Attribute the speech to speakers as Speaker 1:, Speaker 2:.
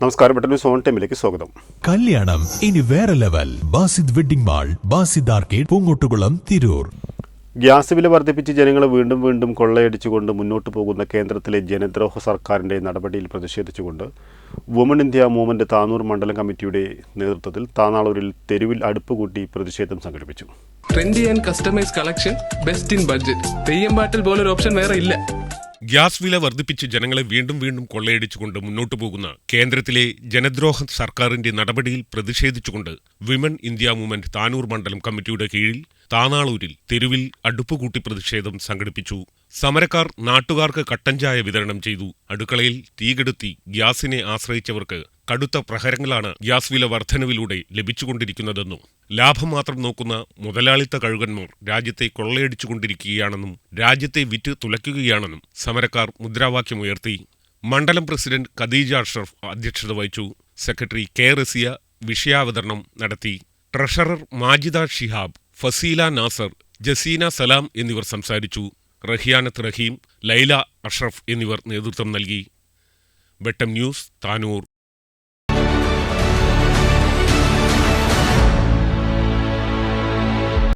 Speaker 1: നമസ്കാരം പെട്ടെന്ന് സോൺ ടൈമിലേക്ക് സ്വാഗതം.
Speaker 2: കല്യാണം ഇനി വേറെ level. Basid wedding mall Basid arcade Poongottukulam Tirur.
Speaker 1: Gas വില വർദ്ധിപ്പിച്ച് ജനങ്ങളെ വീണ്ടും വീണ്ടും കൊള്ളയടിച്ചുകൊണ്ട് മുന്നോട്ട് പോകുന്ന കേന്ദ്രത്തിലെ ജനദ്രോഹ സർക്കാരിന്റെ നടപടിയിൽ പ്രതിഷേധിച്ചുകൊണ്ട് വുമൺ ഇന്ത്യ മൂവ്മെന്റ് താനൂർ മണ്ഡലം കമ്മിറ്റിയുടെ നേതൃത്വത്തിൽ താനാളൂരിൽ തെരുവിൽ അടുപ്പ് കൂട്ടി പ്രതിഷേധം സംഘടിപ്പിച്ചു.
Speaker 3: Trendy and customise collection best in budget Theyyam പാട്ടിൽ പോലൊരു ഓപ്ഷൻ വേറെ ഇല്ല.
Speaker 4: ഗ്യാസ് വില വർദ്ധിപ്പിച്ച് ജനങ്ങളെ വീണ്ടും വീണ്ടും കൊള്ളയടിച്ചുകൊണ്ട് മുന്നോട്ടു പോകുന്ന കേന്ദ്രത്തിലെ ജനദ്രോഹ സർക്കാരിന്റെ നടപടിയിൽ പ്രതിഷേധിച്ചുകൊണ്ട് വിമൻ ഇന്ത്യ മൂവ്മെന്റ് താനൂർ മണ്ഡലം കമ്മിറ്റിയുടെ കീഴിൽ താനാളൂരിൽ തെരുവിൽ അടുപ്പുകൂട്ടി പ്രതിഷേധം സംഘടിപ്പിച്ചു. സമരക്കാർ നാട്ടുകാർക്ക് കട്ടൻചായ വിതരണം ചെയ്തു. അടുക്കളയിൽ തീകെടുത്തി ഗ്യാസിനെ ആശ്രയിച്ചവർക്ക് കടുത്ത പ്രഹരങ്ങളാണ് ഗ്യാസ് വില വർധനവിലൂടെ ലഭിച്ചുകൊണ്ടിരിക്കുന്നതെന്നും ലാഭം മാത്രം നോക്കുന്ന മുതലാളിത്ത കഴുകന്മാർ രാജ്യത്തെ കൊള്ളയടിച്ചുകൊണ്ടിരിക്കുകയാണെന്നും രാജ്യത്തെ വിറ്റ് തുലയ്ക്കുകയാണെന്നും സമരക്കാർ മുദ്രാവാക്യമുയർത്തി. മണ്ഡലം പ്രസിഡന്റ് ഖദീജ അഷ്റഫ് അധ്യക്ഷത വഹിച്ചു. സെക്രട്ടറി കെ റസിയ വിഷയാവതരണം നടത്തി. ട്രഷറർ മാജിദ ഷിഹാബ് ഫസീല നാസർ ജസീന സലാം എന്നിവർ സംസാരിച്ചു. റഹിയാനത്ത് റഹീം ലൈല അഷ്റഫ് എന്നിവർ നേതൃത്വം നൽകി. വെട്ടം ന്യൂസ് താനൂർ.